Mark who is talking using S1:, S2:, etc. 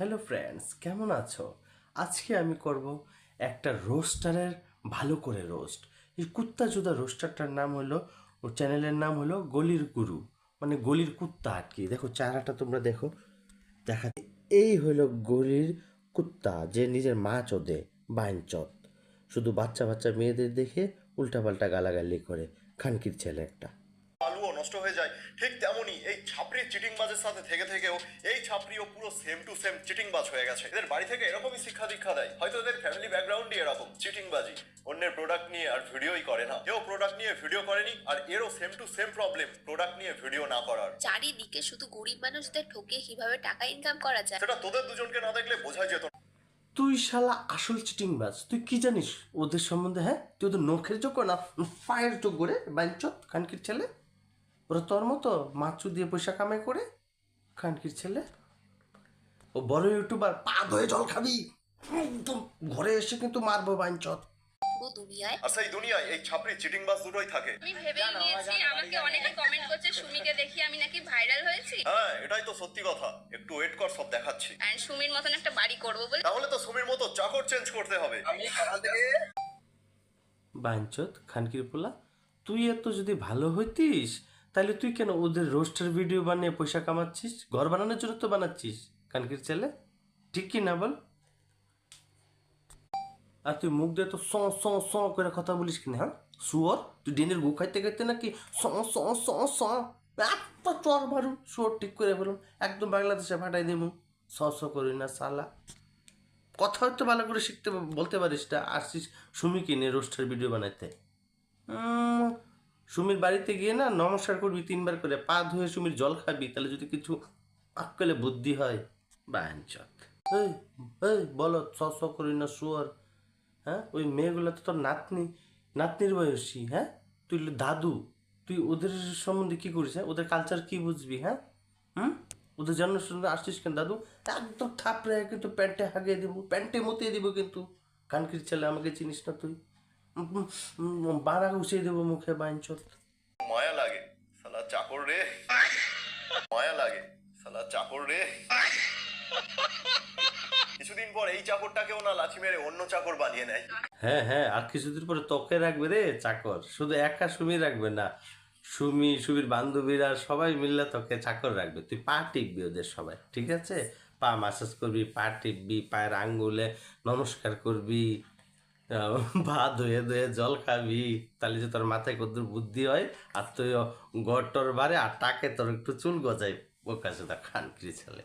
S1: Hello friends কেমন আছো? আজকে আমি করব একটা রোস্টারের ভালো করে রোস্ট। এই কুত্তা জুদা রোস্টারটার নাম হলো ওর চ্যানেলের নাম হলো গলির গুরু। মানে গলির কুত্তা আর কি দেখো চারাটা তোমরা দেখো, দেখা এই হলো গলির কুত্তা, যে নিজের মা চোদে বাইনচত শুধু বাচ্চা বাচ্চা মেয়েদের দেখে উল্টাপাল্টা গালাগালি করে, খানকির ছেলে একটা।
S2: নষ্ট হয়ে যায়। ঠিক তেমনই এই ছাপড়ির চিটিং বাজের সাথে থেকে থেকেও এই ছাপড়িও পুরো সেম টু সেম চিটিং বাজ হয়ে গেছে। এদের বাড়ি থেকে এরকমই শিক্ষা দীক্ষা দেয়। হয়তো এদের ফ্যামিলি ব্যাকগ্রাউন্ডই এরকম চিটিং বাজি অন্যের প্রোডাক্ট নিয়ে আর ভিডিওই করে না। কেউ প্রোডাক্ট নিয়ে ভিডিও করেনি আর এরও same to same problem product নিয়ে ভিডিও না করার।
S3: চারিদিকে শুধু গরিব মানুষদের ঠকে কীভাবে টাকা ইনকাম করা যায়?
S2: সেটা তোদের দুজনকে না দেখলে বোঝা যেত
S1: তুই শালা আসল চিটিং বাজ তুই কি জানিস? ওদের সম্বন্ধে হ্যাঁ? তুই ওদের নখের যোগ্য না ফায়ের যোগ্য রে বাঞ্চত খানকির ছেলে। ওরা তোর মতো মাছু দিয়ে পয়সা কামাই করে খানকির ছেলে। ও বড় ইউটিউবার পা ধয়ে জল খাবি। একদম ঘরে এসে কিন্তু মারবো বাঞ্চত।
S3: দুনিয়ায়?
S2: সেই দুনিয়ায় এই চিটিং দুটোই থাকে।
S4: আমি ভেবেই নিয়েছি আমাকে অনেকে কমেন্ট করছে সুমিকে দেখি আমি নাকি ভাইরাল হয়েছি।
S2: হ্যাঁ এটাই তো সত্যি কথা। একটু ওয়েট কর সব দেখাচ্ছি।
S4: সুমির মতন একটা বাড়ি করব বলে
S2: তাহলে তো সুমির মতো চাকর চেঞ্জ করতে হবে।
S1: বাঞ্চত খানকির পোলা তুই এত যদি ভালো হইতিস তাহলে তুই কেন ওদের রোস্টের ভিডিও বানিয়ে পয়সা কামাচ্ছিস? ঘর বানানোর জন্য তো বানাচ্ছিস খানকির ছেলে। ঠিক কি না বল? আর তুই মুখ দিয়ে তো স স স করে কথা বলিস কিনা হ্যাঁ? শুয়োর, তুই ডিনের গু খাইতে খাইতে নাকি স স স স? এত চর মারু শুয়োর, ঠিক করে বলুন একদম বাংলাদেশে ফাটাই দেবো স স করি না, সালা। কথা হয়তো ভালো করে শিখতে বলতে পারিস না আসছিস সুমি কিনে রোস্টার ভিডিও বানাইতে। সুমির বাড়িতে গিয়ে না নমস্কার করবি, তিনবার করে পা ধুয়ে সুমির জল খাবি, তাহলে যদি কিছু আক্কেলে বুদ্ধি হয়। বাঞ্চক। এই এই, বলো, স স করি না, শুয়ার। হ্যাঁ ওই মেয়েগুলো তো তোর নাতনি, নাতনির বয়সী হ্যাঁ? তুই দাদু, তুই ওদের সম্বন্ধে কি করিস হ্যাঁ? ওদের কালচার কি বুঝবি হ্যাঁ? হুম? ওদের জন্য শুনে আসছিস কেন, দাদু? একদম থাপড়ে কিন্তু প্যান্টে হাগিয়ে দেবো, প্যান্টে মতিয়ে দেবো কিন্তু। কানকির ছেলে আমাকে চিনিস না তুই। বাড়া উঠিয়ে দেবো মুখে বাইঞ্চত
S2: মায়া লাগে সালা চাকর রে। মায়া লাগে সালা চাকর রে। কিছুদিন পর এই চাকরটাকেও না লাথি মেরে অন্য চাকর বানিয়ে নেয়।
S1: হ্যাঁ হ্যাঁ আর কিছুদিন পরে তোকে রাখবে রে চাকর। শুধু একা সুমি রাখবে না সুমি সুমির বান্ধবীরা সবাই মিললে তোকে চাকর রাখবে। তুই পা টিপবি ওদের সবাই ঠিক আছে? পা মাসাজ করবি পা টিপবি পায়ের আঙ্গুলে নমস্কার করবি পা ধুয়ে ধুয়ে জল খাবি, তাহলে যে তোর মাথায় কদ্দুর বুদ্ধি হয়, আর তুই গড় টর বারে, আর টাকে তোর একটু চুল গজায় বোকা তা খান ছেলে।